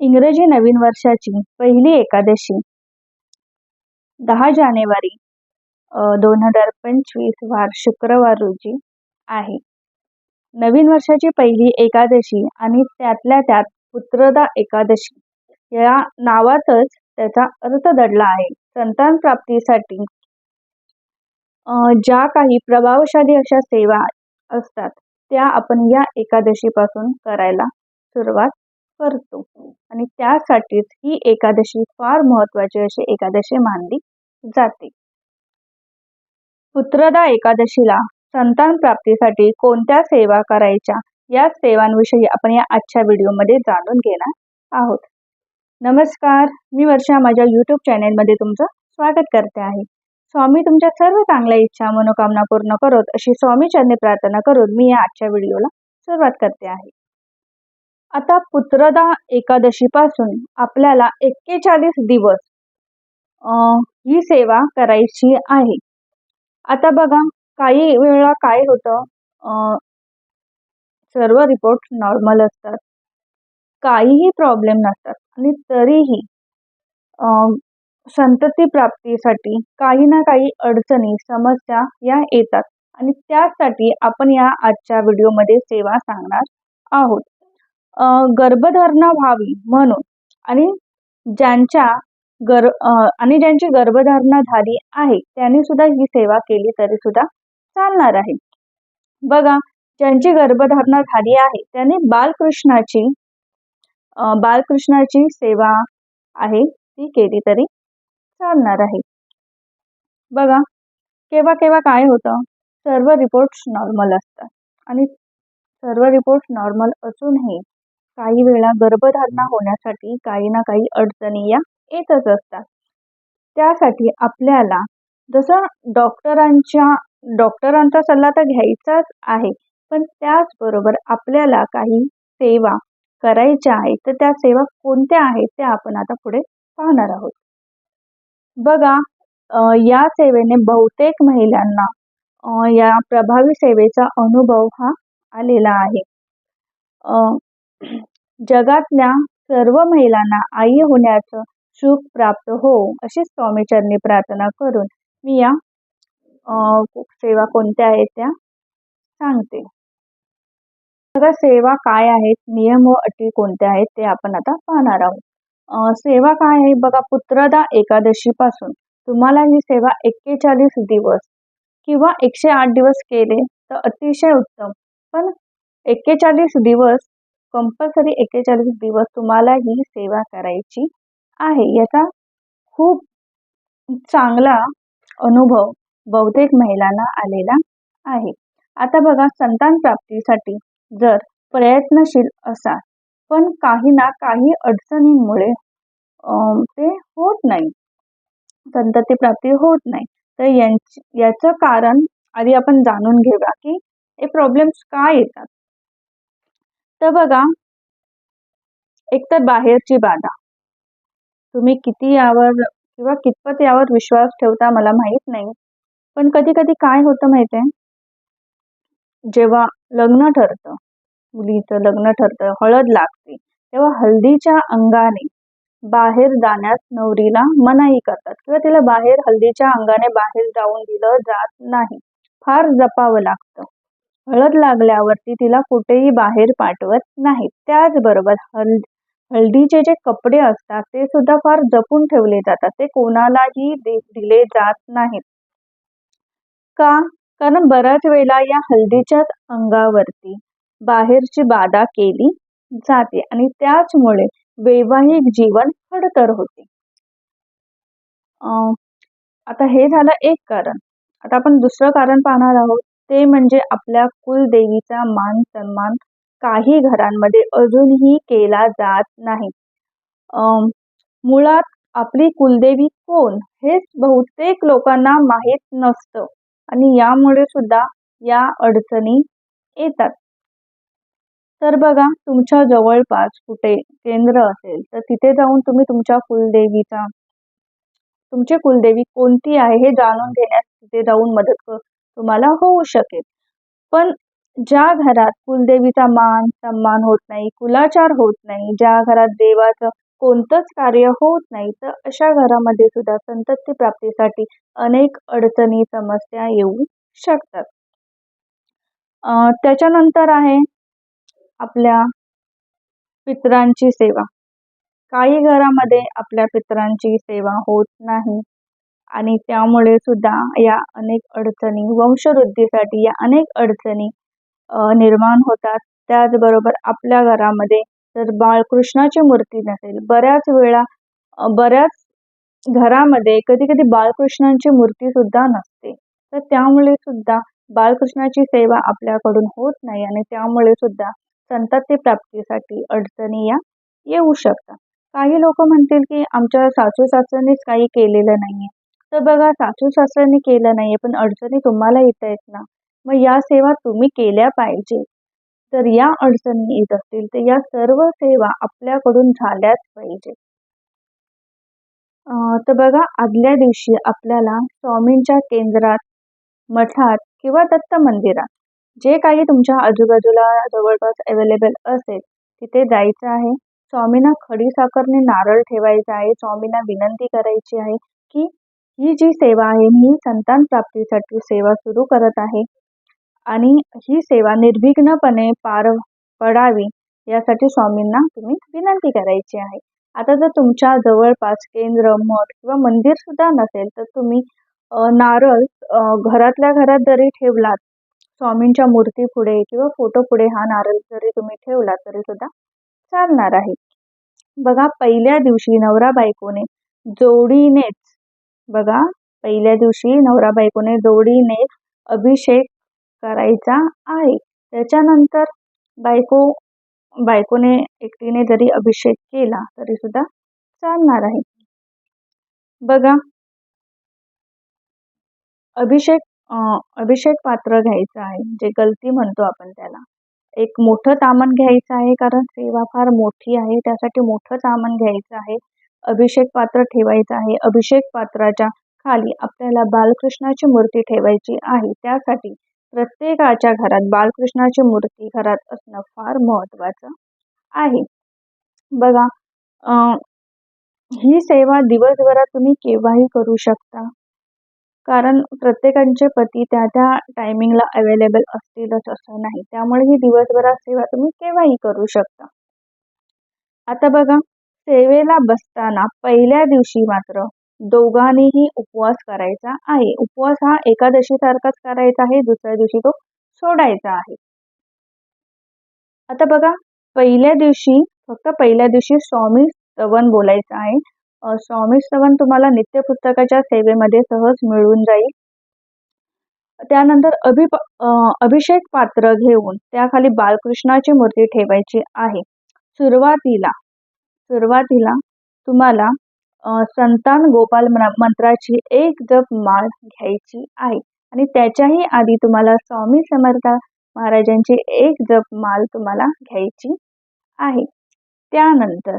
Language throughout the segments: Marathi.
इंग्रजी नवीन वर्षाची पहिली एकादशी. दहा जानेवारी दोन हजार पंचवीस वार शुक्रवार रोजी आहे. नवीन वर्षाची पहिली एकादशी आणि त्यातल्या त्यात पुत्रदा एकादशी या नावातच त्याचा अर्थ दडला आहे. संतान प्राप्तीसाठी ज्या काही प्रभावशाली अशा सेवा असतात त्या आपण या एकादशीपासून करायला सुरुवात करतो. आणि त्यासाठीच ही एकादशी फार महत्त्वाची अशी एकादशी मानली जाते. पुत्रदा एकादशीला संतान प्राप्तीसाठी कोणत्या सेवा करायच्या या सेवांविषयी आपण या आजच्या व्हिडिओमध्ये जाणून घेणार आहोत. नमस्कार मी वर्षा. माझ्या यूट्यूब चॅनेलमध्ये तुमचं स्वागत करते आहे. स्वामी तुमच्या सर्व चांगल्या इच्छा मनोकामना पूर्ण करत अशी स्वामी चरणी प्रार्थना करून मी या आजच्या व्हिडिओला सुरुवात करते आहे. आता पुत्रदा एकादशीपासून आपल्याला एक्केचाळीस दिवस ही सेवा करायची आहे. आता बघा काही वेळा काय होतं सर्व रिपोर्ट नॉर्मल असतात. काहीही प्रॉब्लेम नसतात. आणि तरीही संतती प्राप्तीसाठी काही ना काही अडचणी समस्या या येतात. आणि त्यासाठी आपण या आजच्या व्हिडिओमध्ये सेवा सांगणार आहोत. गर्भधारणा व्हावी म्हणून आणि ज्यांच्या गर आणि ज्यांची गर्भधारणा झाली आहे त्यांनी सुद्धा ही सेवा केली तरी सुद्धा चालणार आहे. बघा ज्यांची गर्भधारणा झाली आहे त्यांनी बालकृष्णाची बालकृष्णाची सेवा आहे ती केली तरी चालणार आहे. बघा केव्हा केव्हा काय होतं? सर्व रिपोर्ट्स नॉर्मल असतात. आणि सर्व रिपोर्ट्स नॉर्मल असूनही काही वेळा गर्भधारणा होण्यासाठी काही ना काही अडचणी या येतच असतात. त्यासाठी आपल्याला जसं डॉक्टरांच्या डॉक्टरांचा सल्ला तर घ्यायचाच आहे पण त्याचबरोबर आपल्याला काही सेवा करायच्या आहेत तर त्या सेवा कोणत्या आहेत त्या आपण आता पुढे पाहणार आहोत. बघा या सेवेने बहुतेक महिलांना या प्रभावी सेवेचा अनुभव हा आलेला आहे. जगातल्या सर्व महिलांना आई होण्याचं सुख प्राप्त हो अशी स्वामीचरणी प्रार्थना करून मी या सेवा कोणत्या आहेत त्या सांगते. बघा सेवा काय आहेत नियम व अटी कोणत्या आहेत ते आपण आता पाहणार आहोत. सेवा काय आहे? बघा पुत्रदा एकादशीपासून तुम्हाला ही सेवा एक्केचाळीस दिवस किंवा एकशे आठ दिवस केले तर अतिशय उत्तम. पण एक्केचाळीस दिवस कंपल्सरी एक्केचाळीस दिवस तुम्हाला ही सेवा करायची आहे. याचा खूप चांगला अनुभव बहुतेक महिलांना आलेला आहे. आता बघा संतान प्राप्तीसाठी जर प्रयत्नशील असाल पण काही ना काही अडचणींमुळे ते होत नाही. संतती प्राप्ती होत नाही. तर यांच याचं कारण आधी आपण जाणून घेऊया की हे प्रॉब्लेम्स का येतात? तर बघा एकतर बाहेरची बाधा. तुम्ही किती यावर किंवा कितपत यावर विश्वास ठेवता मला माहीत नाही. पण कधी कधी काय होतं माहिती आहे जेव्हा लग्न ठरतं मुलीचं लग्न ठरतं हळद लागते तेव्हा हल्दीच्या अंगाने बाहेर जाण्यास नवरीला मनाई करतात किंवा तिला बाहेर हल्दीच्या अंगाने बाहेर जाऊन दिलं जात नाही. फार जपावं लागतं. हळद लागल्यावरती तिला कुठेही बाहेर पाठवत नाहीत. त्याचबरोबर हल्द हळदीचे जे कपडे असतात ते सुद्धा फार जपून ठेवले जातात. ते कोणालाही दिले जात नाहीत. का? कारण बऱ्याच वेळेला या हल्दीच्याच अंगावरती बाहेरची बाधा केली जाते आणि त्याचमुळे वैवाहिक जीवन खडतर होते. आता हे झालं एक कारण. आता आपण दुसरं कारण पाहणार आहोत. ते म्हणजे आपल्या कुलदेवीचा मान सन्मान काही घरांमध्ये अजूनही केला जात नाही. मुळात आपली कुलदेवी कोण? हेच बहुतेक लोकांना माहीत नसतं आणि यामुळे सुद्धा या अडचणी येतात. तर बघा तुमच्या जवळपास कुठे केंद्र असेल तर तिथे जाऊन तुम्ही तुमच्या कुलदेवीचा तुमची कुलदेवी कोणती आहे हे जाणून घेण्यास तिथे जाऊन मदत तुम्हाला होऊ शकेल. पण ज्या घरात कुलदेवीचा मान सन्मान होत नाही कुलाचार होत नाही ज्या घरात देवाचं कोणतंच कार्य होत नाही तर अशा घरामध्ये सुद्धा संतती प्राप्तीसाठी अनेक अडचणी समस्या येऊ शकतात. त्याच्यानंतर आहे आपल्या पितरांची सेवा. काही घरामध्ये आपल्या पितरांची सेवा होत नाही. आणि त्यामुळे सुद्धा या अनेक अडचणी वंशवृद्धीसाठी या अनेक अडचणी निर्माण होतात. त्याचबरोबर आपल्या घरामध्ये जर बाळकृष्णाची मूर्ती नसेल बऱ्याच वेळा बऱ्याच घरामध्ये कधी कधी बाळकृष्णांची मूर्ती सुद्धा नसते. तर त्यामुळे सुद्धा बाळकृष्णाची सेवा आपल्याकडून होत नाही आणि त्यामुळे सुद्धा संतती प्राप्तीसाठी अडचणी या येऊ शकतात. काही लोक म्हणतील की आमच्या सासू सासऱ्यांनीच काही केलेलं नाहीये. तर बघा सासू सासऱ्यांनी केलं नाहीये पण अडचणी तुम्हाला येत आहेत ना मग या सेवा तुम्ही केल्या पाहिजे. तर या अडचणी येत असतील तर या सर्व सेवा आपल्याकडून झाल्याच पाहिजे. तर बघा आदल्या दिवशी आपल्याला स्वामींच्या केंद्रात मठात किंवा दत्त मंदिरात जे काही तुमच्या आजूबाजूला जवळपास अवेलेबल असेल तिथे जायचं आहे. स्वामींना खडी साखरने नारळ ठेवायचा आहे. स्वामींना विनंती करायची आहे की ही जी सेवा आहे मी संतान प्राप्तीसाठी सेवा सुरू करत आहे. आणि ही सेवा निर्विघ्नपणे पार पडावी यासाठी स्वामींना तुम्ही विनंती करायची आहे. आता जर तुमच्या जवळपास केंद्र मठ किंवा मंदिर सुद्धा नसेल तर तुम्ही नारळ घरातल्या घरात जरी ठेवलात स्वामींच्या मूर्ती पुढे किंवा फोटो पुढे हा नारळ जरी तुम्ही ठेवला तरी सुद्धा चालणार आहे. बघा पहिल्या दिवशी नवरा बायकोने जोडीनेच बघा पहिल्या दिवशी नवरा बायकोने जोडीने अभिषेक करायचा आहे. त्याच्यानंतर बायको बायकोने एकटीने जरी अभिषेक केला तरी सुद्धा चालणार आहे. बघा. अभिषेक अभिषेक पात्र घ्यायचं आहे जे गलती म्हणतो आपण त्याला. एक मोठं तामण घ्यायचं आहे कारण सेवा फार मोठी आहे त्यासाठी मोठं तामण घ्यायचं आहे. अभिषेक पात्र ठेवायचं आहे. अभिषेक पात्राच्या खाली आपल्याला बालकृष्णाची मूर्ती ठेवायची आहे. त्यासाठी प्रत्येकाच्या घरात बालकृष्णाची मूर्ती घरात असणं फार महत्त्वाचं आहे. बघा ही सेवा दिवसभरात तुम्ही केव्हाही करू शकता. कारण प्रत्येकांचे पती त्या त्या टायमिंगला अवेलेबल असतीलच असं नाही. त्यामुळे ही दिवसभरात सेवा तुम्ही केव्हाही करू शकता. आता बघा सेवेला बसताना पहिल्या दिवशी मात्र दोघांनीही उपवास करायचा आहे. उपवास हा एकादशीसारखाच करायचा आहे दुसऱ्या दिवशी तो सोडायचा आहे. आता बघा पहिल्या दिवशी फक्त पहिल्या दिवशी स्वामी स्तवन बोलायचं आहे. स्वामी स्तवन तुम्हाला नित्य पुस्तकाच्या सेवेमध्ये सहज मिळून जाईल. त्यानंतर अभि अभिषेक पात्र घेऊन त्याखाली बालकृष्णाची मूर्ती ठेवायची आहे. सुरुवातीला सुरुवातीला तुम्हाला संतान गोपाल मंत्राची एक जप माळ घ्यायची आहे. आणि त्याच्याही आधी तुम्हाला स्वामी समर्थ महाराजांची एक जप माळ तुम्हाला घ्यायची आहे. त्यानंतर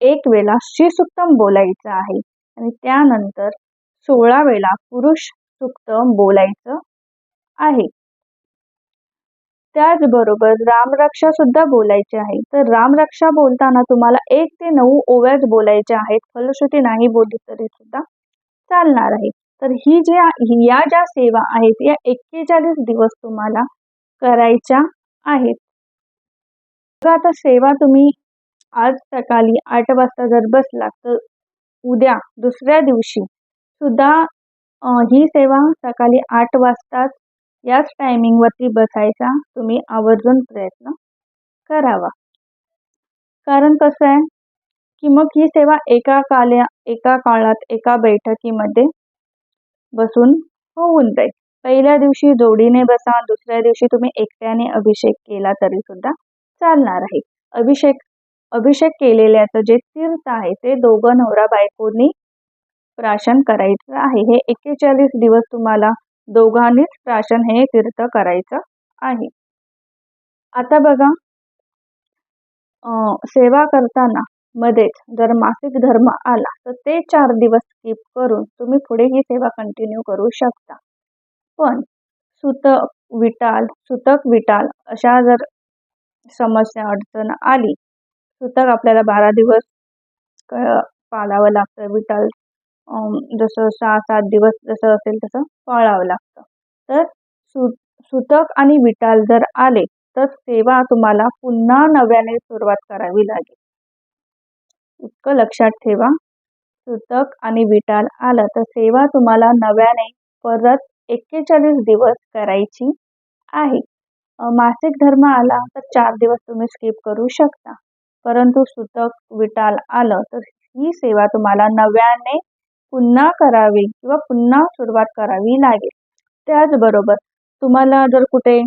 एक वेळा श्रीसुक्तम बोलायचं आहे. आणि त्यानंतर सोळा वेळा पुरुष सुक्तम बोलायचं आहे. त्याचबरोबर रामरक्षा सुद्धा बोलायची आहे. तर रामरक्षा बोलताना तुम्हाला एक ते नऊ ओव्याच बोलायच्या आहेत. फलश्रुती नाही बोलली तरी सुद्धा चालणार आहे. तर ही ज्या ही- या ज्या सेवा आहेत या एक्केचाळीस दिवस तुम्हाला करायच्या आहेत. आता सेवा तुम्ही आज सकाळी आठ वाजता जर बसला तर उद्या दुसऱ्या दिवशी सुद्धा ही सेवा सकाळी आठ वाजताच याच टायमिंगवरती बसायचा. तुम्ही आवर्जून प्रयत्न करावा. कारण कसं आहे की मग ही सेवा एका काल्या एका काळात एका बैठकीमध्ये बसून होऊन जाईल. पहिल्या दिवशी जोडीने बसा दुसऱ्या दिवशी तुम्ही एकट्याने अभिषेक केला तरी सुद्धा चालणार आहे. अभिषेक अभिषेक केलेल्याचं जे तीर्थ आहे ते दोघं नवरा बायकोनी प्राशन करायचं आहे. हे एक्केचाळीस दिवस तुम्हाला दोघांनीच प्राशन हे तीर्थ करायचं आहे. आता बघा सेवा करताना मध्येच जर मासिक धर्म आला तर ते चार दिवस स्किप करून तुम्ही पुढे ही सेवा कंटिन्यू करू शकता. पण सुतक विटाल सुतक विटाल अशा जर समस्या अडचण आली सुतक आपल्याला बारा दिवस क पाळावं लागतं विटाल जसं सहा सात दिवस जसं असेल तसं पळावं लागतं. तर सु सुतक आणि विटाल जर आले तर सेवा तुम्हाला पुन्हा नव्याने सुरुवात करावी लागेल. इतकं लक्षात ठेवा सुतक आणि विटाल आलं तर सेवा तुम्हाला नव्याने परत एक्केचाळीस दिवस करायची आहे. मासिक धर्म आला तर चार दिवस तुम्ही स्किप करू शकता. परंतु सुतक विटाल आलं तर ही सेवा तुम्हाला नव्याने पुन्हा करावी किंवा पुन्हा सुरुवात करावी लागेल. त्याचबरोबर तुम्हाला जर कुठे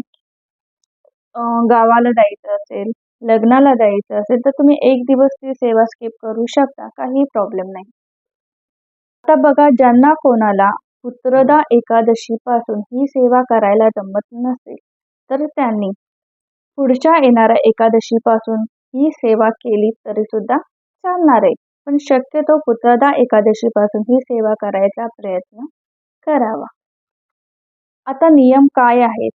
गावाला जायचं असेल लग्नाला जायचं असेल तर तुम्ही एक दिवस ती सेवा स्किप करू शकता काही प्रॉब्लेम नाही. आता बघा ज्यांना कोणाला पुत्रदा एकादशीपासून ही सेवा करायला जमत नसेल तर त्यांनी पुढच्या येणाऱ्या एकादशीपासून ही सेवा केली तरी सुद्धा चालणार आहे. पण शक्यतो पुत्रदा एकादशीपासून ही सेवा करायचा प्रयत्न करावा. आता नियम काय आहेत?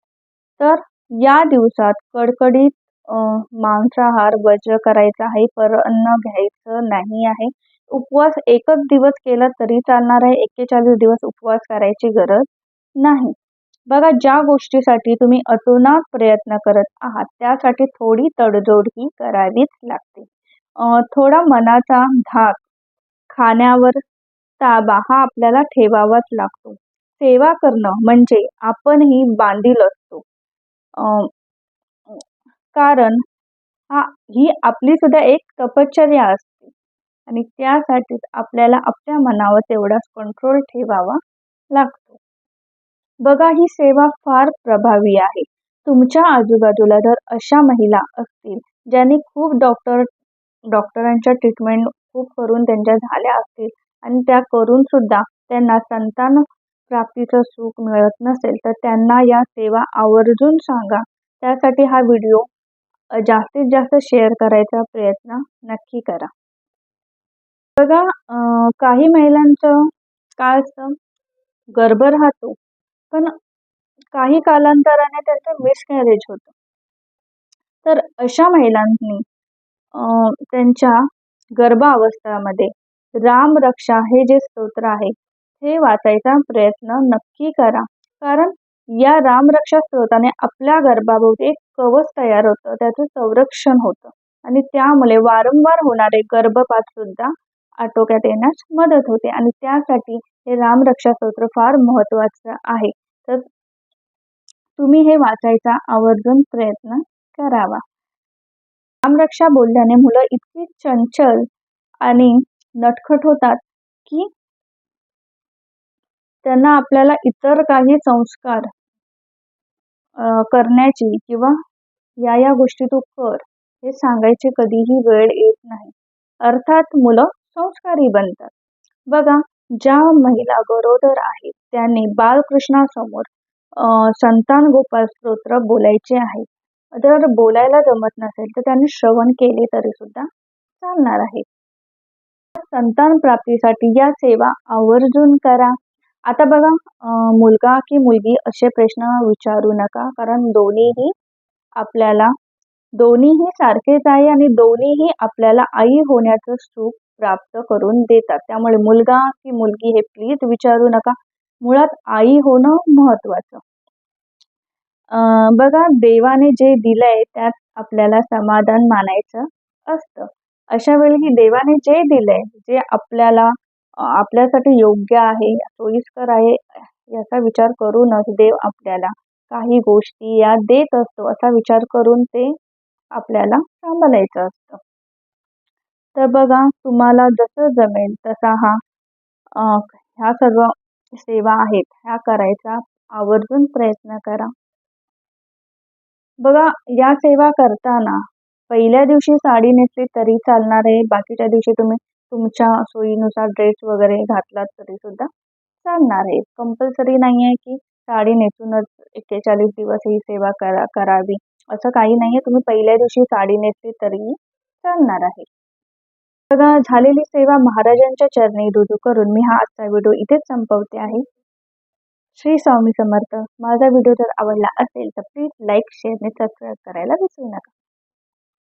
तर या दिवसात कडकडीत मांसाहार वज करायचा आहे पर अन्न घ्यायचं नाही आहे. उपवास एकच दिवस केला तरी चालणार आहे एक्केचाळीस दिवस उपवास करायची गरज नाही. बघा ज्या गोष्टीसाठी तुम्ही अतोनात प्रयत्न करत आहात त्यासाठी थोडी तडजोड ही करावीच लागते. थोडा मनाचा धाक खाण्यावर ताबा हा आपल्याला ठेवावाच लागतो. सेवा करणं म्हणजे आपणही बांधील असतो. कारण हा ही आपली सुद्धा एक तपश्चर्या असते. आणि त्यासाठीच आपल्याला आपल्या मनावर तेवढाच कंट्रोल ठेवावा लागतो. बघा ही सेवा फार प्रभावी आहे. तुमच्या आजूबाजूला जर अशा महिला असतील ज्यांनी खूप डॉक्टर डॉक्टरांच्या ट्रीटमेंट खूप करून त्यांच्या झाल्या असतील. आणि त्या करून सुद्धा त्यांना संतान प्राप्तीचं सुख मिळत नसेल तर त्यांना या सेवा आवर्जून सांगा. त्यासाठी हा व्हिडिओ जास्तीत जास्त शेअर करायचा प्रयत्न नक्की करा. बघा काही महिलांचं काय असतं गर्भ राहतो पण काही कालांतराने त्यांचं मिसकॅरेज होतं. तर अशा महिलांनी त्यांच्या गर्भावस्थामध्ये रामरक्षा हे जे स्तोत्र आहे हे वाचायचा प्रयत्न नक्की करा. कारण या रामरक्षा स्त्रोताने आपल्या गर्भाभोवती एक कवच तयार होतं त्याचं संरक्षण होतं. आणि त्यामुळे वारंवार होणारे गर्भपात सुद्धा आटोक्यात येण्यास मदत होते. आणि त्यासाठी हे रामरक्षा स्तोत्र फार महत्त्वाचं आहे. तर तुम्ही हे वाचायचा आवर्जून प्रयत्न करावा. रामरक्षा बोलल्याने मुलं इतकी चंचल आणि नटखट होतात की त्यांना आपल्याला इतर काही संस्कार करण्याची किंवा या या गोष्टी तू कर हे सांगायची कधीही वेळ येत नाही. अर्थात मुलं संस्कारी बनतात. बघा ज्या महिला गरोदर आहेत त्यांनी बालकृष्णासमोर संतान गोपाल स्तोत्र बोलायचे आहे. जर बोलायला जमत नसेल तर त्यांनी श्रवण केले तरी सुद्धा चालणार आहे. संतान प्राप्तीसाठी या सेवा आवर्जून करा. आता बघा मुलगा की मुलगी असे प्रश्न विचारू नका कारण दोन्हीही आपल्याला दोन्हीही सारखेच आहे आणि दोन्हीही आपल्याला आई होण्याचं सुख प्राप्त करून देतात. त्यामुळे मुलगा की मुलगी हे प्लीज विचारू नका. मुळात आई होणं महत्त्वाचं. बघा देवाने जे दिलंय त्यात आपल्याला समाधान मानायचं असतं. अशा वेळी देवाने जे दिलंय जे आपल्याला आपल्यासाठी योग्य आहे सोयीस्कर आहे याचा विचार करूनच देव आपल्याला काही गोष्टी या देत असतो असा विचार करून ते आपल्याला सांभाळायचं असतं. तर बघा तुम्हाला जसं जमेल तसा हा ह्या सर्व सेवा आहेत. ह्या करायचा आवर्जून प्रयत्न करा. बघा या सेवा करताना पहिल्या दिवशी साडी नेसली तरी चालणार आहे. बाकीच्या दिवशी तुम्ही तुमच्या सोयीनुसार ड्रेस वगैरे घातलात तरी सुद्धा चालणार आहे. कंपल्सरी नाही आहे की साडी नेसूनच एक्केचाळीस दिवस ही सेवा करा करावी. असं काही नाही आहे. तुम्ही पहिल्या दिवशी साडी नेसली तरी चालणार आहे. बघा झालेली सेवा महाराजांच्या चरणी रुजू करून मी हा आजचा व्हिडिओ इथेच संपवते आहे. श्री स्वामी समर्थ. माझा व्हिडिओ जर आवडला असेल तर प्लीज लाईक शेअर आणि सबस्क्राईब करायला विसरू नका.